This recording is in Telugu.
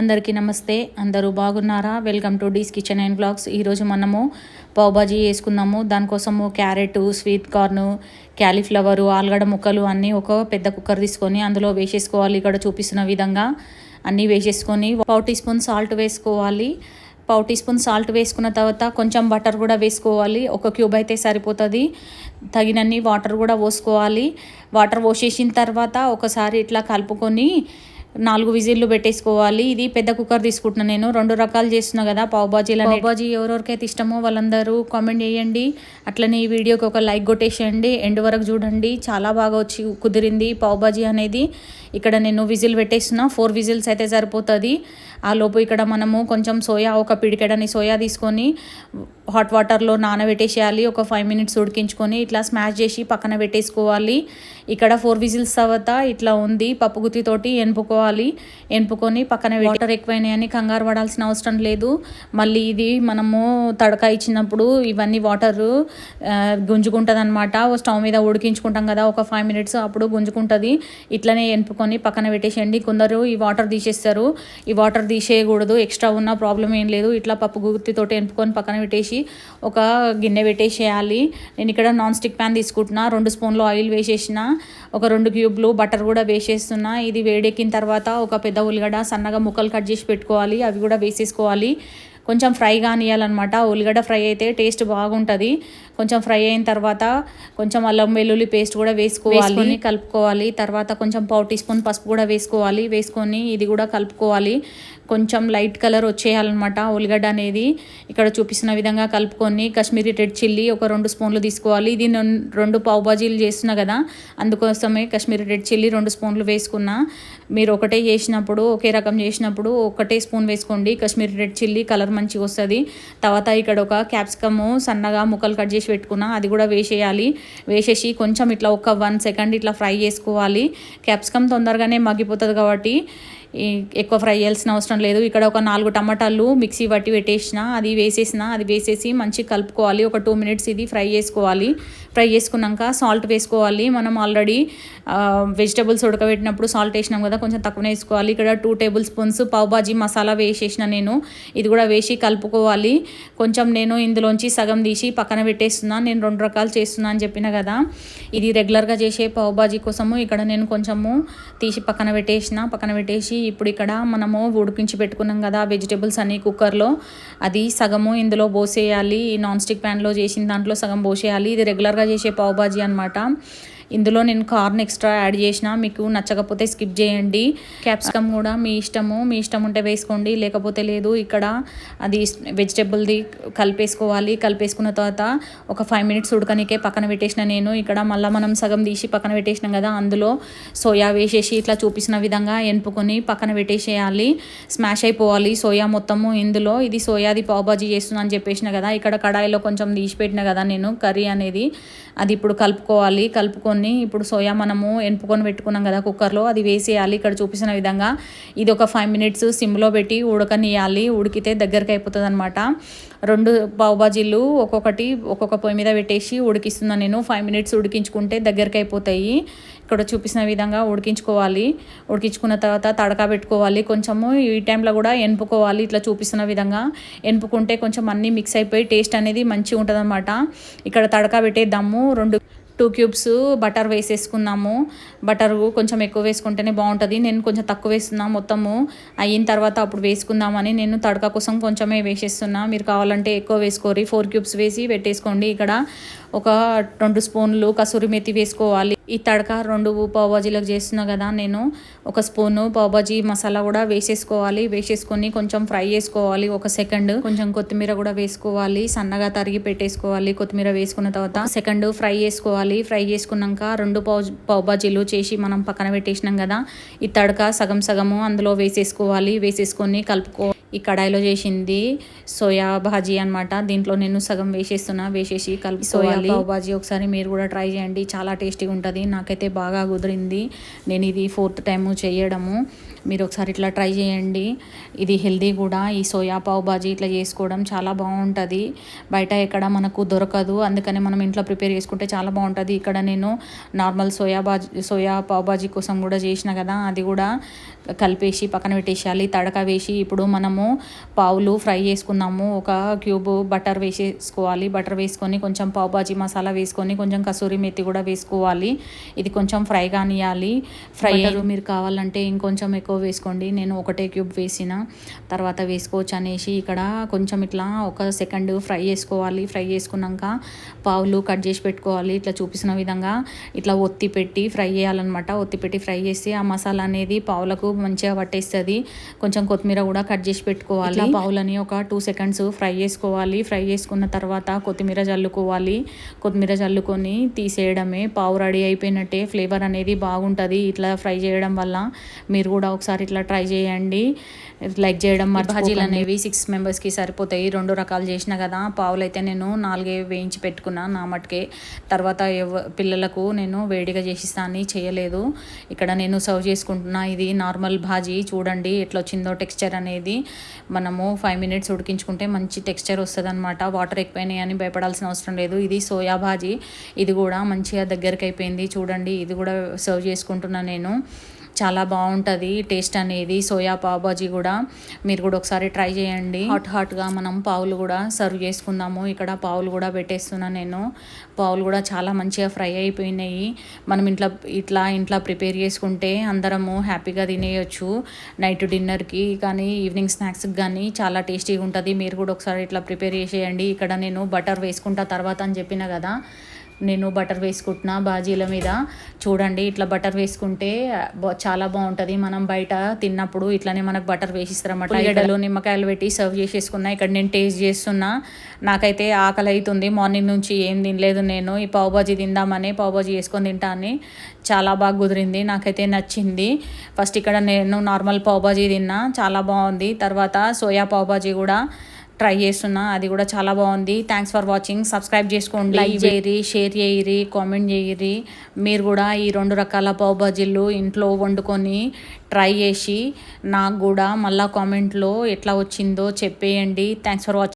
అందరికీ నమస్తే. అందరూ బాగున్నారా? Welcome to D's kitchen and blogs ఈరోజు మనము పావుబాజీ వేసుకుందాము దానికోసము క్యారెట్ స్వీట్ కార్న్ క్యాలీఫ్లవరు ఆలుగడ్డ ముక్కలు అన్నీ ఒక పెద్ద కుక్కర్ తీసుకొని అందులో వేసేసుకోవాలి. ఇక్కడ చూపిస్తున్న విధంగా అన్నీ వేసేసుకొని పావు టీ స్పూన్ సాల్ట్ వేసుకోవాలి. పావు టీ స్పూన్ సాల్ట్ వేసుకున్న తర్వాత కొంచెం బటర్ కూడా వేసుకోవాలి. ఒక క్యూబ్ అయితే సరిపోతుంది. తగినన్ని వాటర్ కూడా పోసుకోవాలి. వాటర్ పోసేసిన తర్వాత ఒకసారి ఇట్లా కలుపుకొని నాలుగు విజిల్లు పెట్టేసుకోవాలి. ఇది పెద్ద కుక్కర్ తీసుకుంటున్నాను నేను. రెండు రకాలు చేస్తున్నా కదా పావు బాజీలు పావు బాజీ ఎవరెవరికైతే ఇష్టమో వాళ్ళందరూ కామెంట్ చేయండి. అట్లనే ఈ వీడియోకి ఒక లైక్ కొట్టేసేయండి. ఎండ్ వరకు చూడండి. చాలా బాగా వచ్చి కుదిరింది పావు బాజీ అనేది. ఇక్కడ నేను విజిల్ పెట్టేస్తున్నా. ఫోర్ విజిల్స్ అయితే సరిపోతుంది. ఆ లోపు ఇక్కడ మనము కొంచెం సోయా ఒక పిడికెడని సోయా తీసుకొని హాట్ వాటర్లో నానబెట్టేసేయాలి. ఒక ఫైవ్ మినిట్స్ ఉడికించుకొని ఇట్లా స్మాష్ చేసి పక్కన పెట్టేసుకోవాలి. ఇక్కడ ఫోర్ విజిల్స్ తర్వాత ఇట్లా ఉంది పప్పుగుత్తితోటి గుత్తితోటి ఎనుపుకోవాలి ఎంపుకొని పక్కన వాటర్ ఎక్కువైనాయని కంగారు పడాల్సిన అవసరం లేదు. మళ్ళీ ఇది మనము తడక ఇచ్చినప్పుడు ఇవన్నీ వాటర్ గుంజుకుంటుంది అనమాట స్టవ్ మీద ఉడికించుకుంటాం కదా ఒక ఫైవ్ మినిట్స్ అప్పుడు గుంజుకుంటుంది. ఇట్లనే ఎంపుకొని పక్కన పెట్టేసేయండి. కొందరు ఈ వాటర్ తీసేస్తారు. ఈ వాటర్ తీసేయకూడదు ఎక్స్ట్రా ఉన్న ప్రాబ్లం ఏం లేదు. ఇట్లా పప్పు గుత్తితోటి ఎంపుకొని పక్కన పెట్టేసి ఒక గిన్నె పెట్టేసేయాలి. నేను ఇక్కడ నాన్ స్టిక్ ప్యాన్ తీసుకుంటున్నా. రెండు స్పూన్లు ఆయిల్ వేసేసిన. ఒక రెండు క్యూబ్లు బటర్ కూడా వేసేస్తున్నా. ఇది వేడెక్కిన తర్వాత ఒక పెద్ద ఉల్లిగడ్డ సన్నగా ముక్కలు కట్ చేసి పెట్టుకోవాలి. అవి కూడా వేసేసుకోవాలి. కొంచెం ఫ్రై కానియాలన్నమాట ఉల్లిగడ్డ ఫ్రై అయితే టేస్ట్ బాగుంటుంది. కొంచెం ఫ్రై అయిన తర్వాత కొంచెం అల్లం వెల్లుల్లి పేస్ట్ కూడా వేసుకోవాలి. కలుపుకోవాలి. తర్వాత కొంచెం పావు టీ స్పూన్ పసుపు కూడా వేసుకోవాలి. వేసుకొని ఇది కూడా కలుపుకోవాలి. కొంచెం లైట్ కలర్ వచ్చేయాలన్నమాట ఉల్లిగడ్డ అనేది. ఇక్కడ చూపిస్తున్న విధంగా కలుపుకొని కాశ్మీరీ రెడ్ చిల్లీ ఒక రెండు స్పూన్లు తీసుకోవాలి. ఇది రెండు పావు బాజీలు చేస్తున్నా కదా అందుకోసమే కాశ్మీరీ రెడ్ చిల్లీ రెండు స్పూన్లు వేసుకున్నా. మీరు ఒకటే చేసినప్పుడు ఒకే రకం చేసినప్పుడు ఒకటే స్పూన్ వేసుకోండి. కాశ్మీరీ రెడ్ చిల్లీ కలర్ మంచిగా వస్తుంది. తర్వాత ఇక్కడ ఒక క్యాప్సికము సన్నగా ముక్కలు కట్ చేసి పెట్టుకున్నా అది కూడా వేసేయాలి. వేసేసి కొంచెం ఇట్లా ఒక వన్ సెకండ్ ఇట్లా ఫ్రై చేసుకోవాలి. క్యాప్సికమ్ తొందరగానే మగ్గిపోతుంది కాబట్టి ఎక్కువ ఫ్రై చేయాల్సిన అవసరం లేదు. ఇక్కడ ఒక నాలుగు టమాటాలు మిక్సీ పట్టి పెట్టేసిన అది వేసేసిన అది వేసేసి మంచిగా కలుపుకోవాలి. ఒక టూ మినిట్స్ ఇది ఫ్రై చేసుకోవాలి. ఫ్రై చేసుకున్నాక సాల్ట్ వేసుకోవాలి. మనం ఆల్రెడీ వెజిటబుల్స్ ఉడకబెట్టినప్పుడు సాల్ట్ వేసినాం కదా కొంచెం తక్కువనే వేసుకోవాలి. ఇక్కడ two tablespoons pav bhaji masala వేసేసిన నేను. ఇది కూడా వేసి కలుపుకోవాలి. కొంచెం నేను ఇందులోంచి సగం తీసి పక్కన పెట్టేస్తున్నాను నేను రెండు రకాలు చేస్తున్నా అని చెప్పిన కదా. ఇది రెగ్యులర్గా చేసే పావుబాజీ కోసము. ఇక్కడ నేను కొంచెము తీసి పక్కన పెట్టేసిన. పక్కన పెట్టేసి ఇప్పుడు ఇక్కడ మనము ఉడికించి పెట్టుకున్నాం కదా వెజిటేబుల్స్ అన్ని కుక్కర్లో. అది సగము ఇందులో పోసేయాలి. నాన్ స్టిక్ ప్యాన్లో చేసిన దాంట్లో సగం పోసేయాలి. ఇది రెగ్యులర్గా చేసే పావుబాజీ అనమాట ఇందులో నేను కార్న్ ఎక్స్ట్రా యాడ్ చేసిన మీకు నచ్చకపోతే స్కిప్ చేయండి. క్యాప్సికమ్ కూడా మీ ఇష్టము మీ ఇష్టం ఉంటే వేసుకోండి. లేకపోతే లేదు ఇక్కడ అది వెజిటేబుల్ది కలిపేసుకోవాలి. కలిపేసుకున్న తర్వాత ఒక ఫైవ్ మినిట్స్ ఉడకనికే పక్కన పెట్టేసిన నేను. ఇక్కడ మళ్ళీ మనం సగం తీసి పక్కన పెట్టేసినాం కదా అందులో సోయా వేసేసి ఇట్లా చూపిస్తున్న విధంగా ఎనుపుకొని పక్కన పెట్టేసేయాలి. స్మాష్ అయిపోవాలి సోయా మొత్తము ఇందులో. ఇది సోయాది పావుబాజీ చేస్తున్నా అని చెప్పేసిన కదా ఇక్కడ కడాయిలో కొంచెం తీసి పెట్టిన కదా నేను కర్రీ అనేది. అది ఇప్పుడు కలుపుకోవాలి. కలుపుకొని ఇప్పుడు సోయా మనము ఎంపుకొని పెట్టుకున్నాం కదా కుక్కర్లో అది వేసేయాలి. ఇక్కడ చూపించిన విధంగా ఇది ఒక ఫైవ్ మినిట్స్ సిమ్లో పెట్టి ఉడకనియాలి ఉడికితే దగ్గరికి అయిపోతుంది అనమాట రెండు పావుబాజీలు ఒక్కొక్కటి ఒక్కొక్క పొయ్యి మీద పెట్టేసి ఉడికిస్తున్నాను నేను. ఫైవ్ మినిట్స్ ఉడికించుకుంటే దగ్గరికి అయిపోతాయి. ఇక్కడ చూపిస్తున్న విధంగా ఉడికించుకోవాలి. ఉడికించుకున్న తర్వాత తడకా పెట్టుకోవాలి. కొంచెము ఈ టైంలో కూడా ఎనుపుకోవాలి ఇట్లా చూపిస్తున్న విధంగా ఎనుపుకుంటే కొంచెం అన్నీ మిక్స్ అయిపోయి టేస్ట్ అనేది మంచిగా ఉంటుంది ఇక్కడ తడకా పెట్టేద్దాము రెండు టూ క్యూబ్స్ బటర్ వేసేసుకున్నాము బటర్ కొంచెం ఎక్కువ వేసుకుంటేనే బాగుంటుంది. నేను కొంచెం తక్కువ వేస్తున్నాను మొత్తము. అయిన తర్వాత అప్పుడు వేసుకుందామని నేను తడక కోసం కొంచెమే వేసేస్తున్నా. మీరు కావాలంటే ఎక్కువ వేసుకోరి ఫోర్ క్యూబ్స్ వేసి పెట్టేసుకోండి. ఇక్కడ ఒక రెండు స్పూన్లు కసూరి మెత్తి వేసుకోవాలి. ఈ తడక రెండు పావుబాజీలకు చేస్తున్నా కదా నేను. ఒక స్పూను పావుబాజీ మసాలా కూడా వేసేసుకోవాలి. వేసేసుకొని కొంచెం ఫ్రై చేసుకోవాలి. ఒక సెకండ్ కొంచెం కొత్తిమీర కూడా వేసుకోవాలి. సన్నగా తరిగి పెట్టేసుకోవాలి. కొత్తిమీర వేసుకున్న తర్వాత సెకండ్ ఫ్రై చేసుకోవాలి. ఫ్రై చేసుకున్నాక రెండు పావు పావుబాజీలు చేసి మనం పక్కన పెట్టేసినాం కదా. ఈ తడక సగం సగము అందులో వేసేసుకోవాలి. వేసేసుకొని కలుపుకో ఈ కడాయిలో చేసింది సోయా భాజీ అనమాట దీంట్లో నేను సగం వేసేస్తున్నా వేసేసి కలిపి సోయా పావు భాజీ ఒకసారి మీరు కూడా ట్రై చేయండి. చాలా టేస్టీగా ఉంటుంది నాకైతే బాగా కుదిరింది. నేను ఇది ఫోర్త్ టైము చేయడము. మీరు ఒకసారి ఇట్లా ట్రై చేయండి. ఇది హెల్దీ కూడా. ఈ సోయా పావు బాజీ ఇట్లా చేసుకోవడం చాలా బాగుంటుంది. బయట ఎక్కడ మనకు దొరకదు. అందుకని మనం ఇంట్లో ప్రిపేర్ చేసుకుంటే చాలా బాగుంటుంది. ఇక్కడ నేను నార్మల్ సోయా బాజీ సోయా పావు బాజీ కోసం కూడా చేసిన కదా అది కూడా కలిపేసి పక్కన పెట్టేసేయాలి. తడక వేసి ఇప్పుడు మనము పావులు ఫ్రై చేసుకున్నాము ఒక క్యూబ్ బటర్ వేసేసుకోవాలి. బటర్ వేసుకొని కొంచెం పావు బాజీ మసాలా వేసుకొని కొంచెం కసూరి మెత్తి కూడా వేసుకోవాలి. ఇది కొంచెం ఫ్రై కానియాలి ఫ్రై మీరు కావాలంటే ఇంకొంచెం ఎక్కువ వేసుకోండి. నేను ఒకటే క్యూబ్ వేసిన తర్వాత వేసుకోవచ్చు అనేసి ఇక్కడ కొంచెం ఇట్లా ఒక సెకండ్ ఫ్రై చేసుకోవాలి. ఫ్రై చేసుకున్నాక పావులు కట్ చేసి పెట్టుకోవాలి. ఇట్లా చూపిస్తున్న విధంగా ఇట్లా ఒత్తి పెట్టి ఫ్రై చేయాలన్నమాట. ఒత్తి పెట్టి ఫ్రై చేసి ఆ మసాలా అనేది పావులకు మంచిగా పట్టేస్తుంది. కొంచెం కొత్తిమీర కూడా కట్ చేసి పెట్టుకోవాలి. పావులని ఒక టూ సెకండ్స్ ఫ్రై చేసుకోవాలి. ఫ్రై చేసుకున్న తర్వాత కొత్తిమీర చల్లుకోవాలి కొత్తిమీర చల్లుకొని తీసేయడమే. పావు రెడీ అయిపోయినట్టే ఫ్లేవర్ అనేది బాగుంటుంది. ఇట్లా ఫ్రై చేయడం వల్ల మీరు కూడా ఒకసారి ఇట్లా ట్రై చేయండి. లైక్ చేయడం భాజీలు అనేవి సిక్స్ మెంబర్స్కి సరిపోతాయి. రెండు రకాలు చేసిన కదా పావులు అయితే నేను నాలుగే వేయించి పెట్టుకున్నా నా మటుకే. తర్వాత పిల్లలకు నేను వేడిగా చేసిస్తాను చేయలేదు. ఇక్కడ నేను సర్వ్ చేసుకుంటున్నా. ఇది నార్మల్ భాజీ. చూడండి ఎట్లా వచ్చిందో టెక్స్చర్ అనేది. మనము ఫైవ్ మినిట్స్ ఉడికించుకుంటే మంచి టెక్స్చర్ వస్తుంది అనమాట వాటర్ ఎక్కువైనాయి అని భయపడాల్సిన అవసరం లేదు. ఇది సోయా భాజీ. ఇది కూడా మంచిగా దగ్గరికి అయిపోయింది చూడండి ఇది కూడా సర్వ్ చేసుకుంటున్నా నేను. చాలా బాగుంటుంది టేస్ట్ అనేది. సోయా పావ్ బాజీ కూడా మీరు కూడా ఒకసారి ట్రై చేయండి. హాట్ హాట్గా మనం పావులు కూడా సర్వ్ చేసుకుందాము. ఇక్కడ పావులు కూడా పెట్టేస్తున్నాను నేను. పావులు కూడా చాలా మంచిగా ఫ్రై అయిపోయినాయి. మనం ఇంట్లో ఇట్లా ఇంట్లో ప్రిపేర్ చేసుకుంటే అందరము హ్యాపీగా తినేయచ్చు. నైట్ డిన్నర్కి కానీ ఈవినింగ్ స్నాక్స్కి కానీ చాలా టేస్టీగా ఉంటుంది. మీరు కూడా ఒకసారి ఇట్లా ప్రిపేర్ చేసేయండి. ఇక్కడ నేను బటర్ వేసుకుంటా తర్వాత అని చెప్పిన కదా. నేను బటర్ వేసుకుంటున్నా బాజీల మీద. చూడండి ఇట్లా బటర్ వేసుకుంటే చాలా బాగుంటుంది. మనం బయట తిన్నప్పుడు ఇట్లానే మనకు బటర్ వేసిస్తారన్నమాట. ఉల్లిగడ్డలు నిమ్మకాయలు పెట్టి సర్వ్ చేసేసుకున్నా. ఇక్కడ నేను టేస్ట్ చేస్తున్నా. నాకైతే ఆకలి అవుతుంది మార్నింగ్ నుంచి ఏం తినలేదు నేను. ఈ పావుబాజీ తిందామని పావుబాజీ వేసుకొని తింటాను. చాలా బాగా కుదిరింది. నాకైతే నచ్చింది. ఫస్ట్ ఇక్కడ నేను నార్మల్ పావుబాజీ తిన్నా. చాలా బాగుంది. తర్వాత సోయా పావుబాజీ కూడా. ట్రై చేస్తున్నా. అది కూడా చాలా బాగుంది. థ్యాంక్స్ ఫర్ వాచింగ్ సబ్స్క్రైబ్ చేసుకోండి. లైక్ చేయరి షేర్ చేయరి కామెంట్ చేయరి మీరు కూడా ఈ రెండు రకాల పావు బాజీలు ఇంట్లో వండుకొని ట్రై చేసి నాకు కూడా మళ్ళీ కామెంట్లో ఎట్లా వచ్చిందో చెప్పేయండి. Thanks for watching